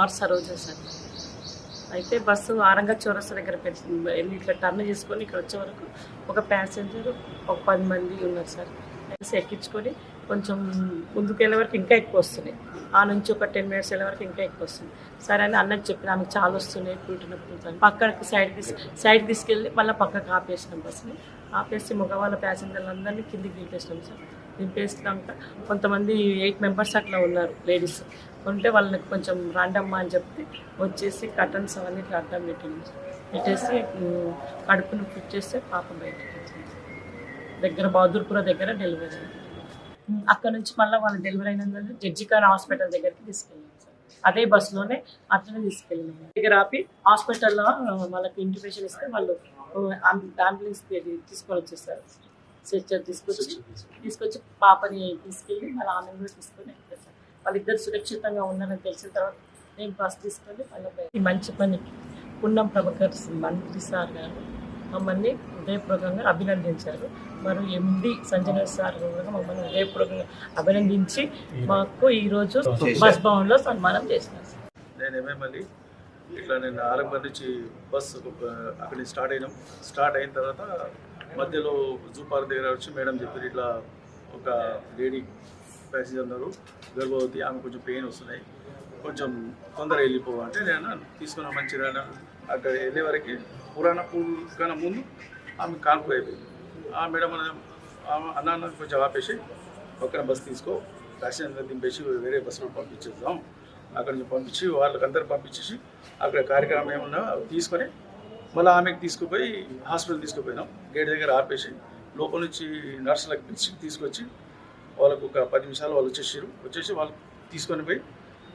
Are Saroja sir అయితే bus ఆరంగా చౌరస్తా దగ్గర పెట్టి ఇట్లా టర్న్ చేసుకొని ఇక్కడ వచ్చే వరకు ఒక ప్యాసింజర్ ఒక పది మంది ఉన్నారు సార్. కలిసి ఎక్కించుకొని కొంచెం ముందుకు వెళ్ళే వరకు ఇంకా ఎక్కువ వస్తున్నాయి. ఆ నుంచి ఒక టెన్ మినిట్స్ వెళ్ళే వరకు ఇంకా ఎక్కువ వస్తుంది సరే అని అన్నకి చెప్పిన ఆమెకు చాలా వస్తున్నాయి కూర్చున్నప్పుడు పక్కకి సైడ్ తీసు సైడ్ తీసుకెళ్ళి మళ్ళీ పక్కకు ఆపేసినాం బస్సుని. ఆపేసి మగవాళ్ళ ప్యాసింజర్లు అందరినీ కిందికి దింపేసినాం సార్. దింపేసినాక కొంతమంది ఎయిట్ మెంబర్స్ అట్లా ఉన్నారు లేడీస్. ఉంటే వాళ్ళకి కొంచెం రాండమ్మా అని చెప్తే వచ్చేసి కటన్స్ అవన్నీ ఇట్లా అడ్డం పెట్టింది. పెట్టేసి కడుపును ఫిట్ చేస్తే పాప బయటకు వచ్చింది దగ్గర బహదూర్పుర దగ్గర డెలివరీ అయింది అక్కడ నుంచి మళ్ళీ వాళ్ళు డెలివరీ అయినందుకు జడ్జికార్ హాస్పిటల్ దగ్గరికి తీసుకెళ్ళాం సార్. అదే బస్సులోనే అట్లనే తీసుకెళ్ళినాం దగ్గర ఆపి హాస్పిటల్లో వాళ్ళకి ఇంటిమేషన్ ఇస్తే వాళ్ళు అంబులెన్స్ తీసుకొని వచ్చేస్తారు స్ట్రెచ్చర్ తీసుకొచ్చి తీసుకొచ్చి. పాపని తీసుకెళ్ళి మళ్ళీ ఆమెను కూడా తీసుకొని వచ్చేసారు వాళ్ళిద్దరు సురక్షితంగా ఉన్నారని తెలిసిన తర్వాత నేను బస్ తీసుకొని ఈ మంచి పనికి పున్నం ప్రభాకర్ మంత్రి సార్ గారు మమ్మల్ని హృదయపూర్వకంగా అభినందించారు. మరి ఎండి సంజయ్ సార్ కూడా మమ్మల్ని హృదయపూర్వకంగా అభినందించి మాకు ఈరోజు బస్ భవన్లో సన్మానం చేసినారు. నేను ఎంఎంఎల్ఈ ఇట్లా నేను ఆరంభం నుంచి బస్ అక్కడి నుంచి స్టార్ట్ అయినాం. స్టార్ట్ అయిన తర్వాత మధ్యలో జూ పార్క్ దగ్గర వచ్చి మేడం చెప్పారు ఇట్లా ఒక లేడీ ప్యాసింజర్ ఉన్నారు. గర్భవతి ఆమె కొంచెం పెయిన్ వస్తున్నాయి. కొంచెం తొందరగా వెళ్ళిపోవాలంటే నేను తీసుకున్న మంచిగా అక్కడ వెళ్ళే వరకు పురాణ పూల్ కన్నా ముందు ఆమె కాన్పు అయిపోయింది ఆ మేడం అన్న- ఆమె అన్న కొంచెం ఆపేసి పక్కన బస్సు తీసుకో ప్యాసింజర్ దింపేసి వేరే బస్సులో పంపించేద్దాం. అక్కడ నుంచి పంపించి వాళ్ళకందరూ పంపించేసి అక్కడ కార్యక్రమం ఏమన్నా తీసుకొని మళ్ళీ ఆమెకి తీసుకుపోయి హాస్పిటల్ తీసుకుపోయినాం. గేట్ దగ్గర ఆపేసి లోపల నుంచి నర్సులకు పిలిచి తీసుకొచ్చి వాళ్ళకు ఒక పది నిమిషాలు వాళ్ళు వచ్చేసారు వచ్చేసి వాళ్ళు తీసుకొని పోయి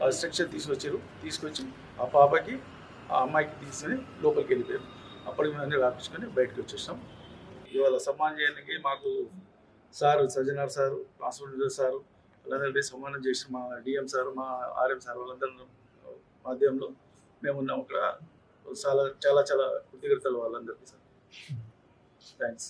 ఆ స్ట్రక్చర్ తీసుకొచ్చారు తీసుకొచ్చి ఆ పాపకి ఆ అమ్మాయికి తీసుకొని లోపలికి వెళ్ళిపోయారు. అప్పటికి మేము అన్ని రాపించుకొని బయటకు వచ్చేసాం. ఇవాళ సమ్మానం చేయడానికి మాకు sir Sajjanar sir hospital sir వాళ్ళందరికీ సమ్మానం చేసి మా డిఎం సార్ మా ఆర్ఎం సార్ వాళ్ళందరూ మాధ్యమంలో మేము ఉన్నాం అక్కడ. చాలా చాలా చాలా కృతజ్ఞతలు వాళ్ళందరికీ సార్. థ్యాంక్స్